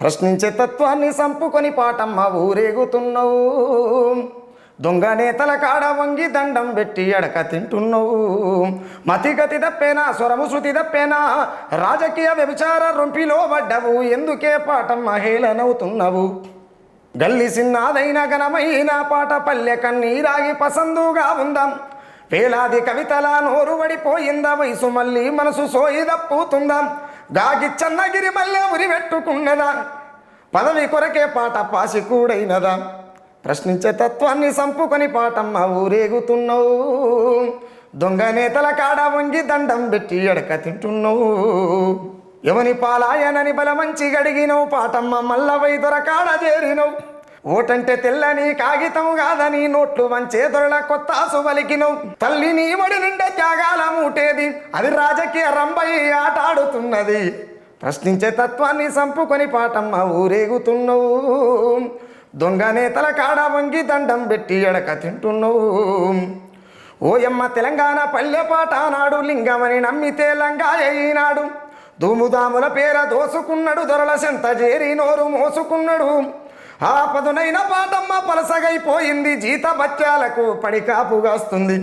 ప్రశ్నించే తత్వాన్ని సంపుకొని పాటమ్మ ఊరేగుతున్నావు. దొంగ నేతల కాడ వంగి దండం పెట్టి ఎడక తింటున్నావు. మతిగతి తప్పేనా స్వరము శృతి తప్పేనా రాజకీయ వ్యభిచార రొంపిలో పడ్డవు ఎందుకే పాటమ్మ హేళనవుతున్నావు? గల్లి సిన్నాదైన ఘనమైన పాట పల్లె కన్నీరాగి పసందుగా ఉందాం. వేలాది కవితల నోరు పడిపోయిందా వయసు మళ్ళీ మనసు సోయి దప్పుతుందాం. గాగి చన్నగిరి మల్లె ఉరి పెట్టుకున్నదా పదవి కొరకే పాట పాసి కూడైనదా? ప్రశ్నించే తత్వాన్ని సంపుకొని పాటమ్మ ఊరేగుతున్నావు. దొంగ నేతల కాడ వంగి దండం పెట్టి ఎడక తింటున్నావు. ఎవని పాలాయనని బలమంచి గడిగినవు పాటమ్మ మల్ల దొరకాడ చేరినవు. ఓటంటే తెల్లని కాగితం కాదని నోట్లు వంచే దొరల కొత్త ఆసు పలికినవు తల్లిని వడి నిండా త్యాగాల మూటేది. అది రాజకీయ రంబయ్య ఆట ఆడుతున్నది. ప్రశ్నించే తత్వాన్ని సంపుకొని పాటమ్మ ఊరేగుతున్నావు. దొంగ నేతల కాడ వంగి దండం పెట్టి ఎడక తింటున్నావు. ఓయమ్మ తెలంగాణ పల్లె పాట నాడు లింగమని నమ్మితే లంగా ఈనాడు దూముదాముల పేర దోసుకున్నాడు దొరల సెంత చేరి నోరు మోసుకున్నాడు. ఆ పదునైన పాటమ్మ పలసగైపోయింది జీత బత్యాలకు పడికాపుగాస్తుంది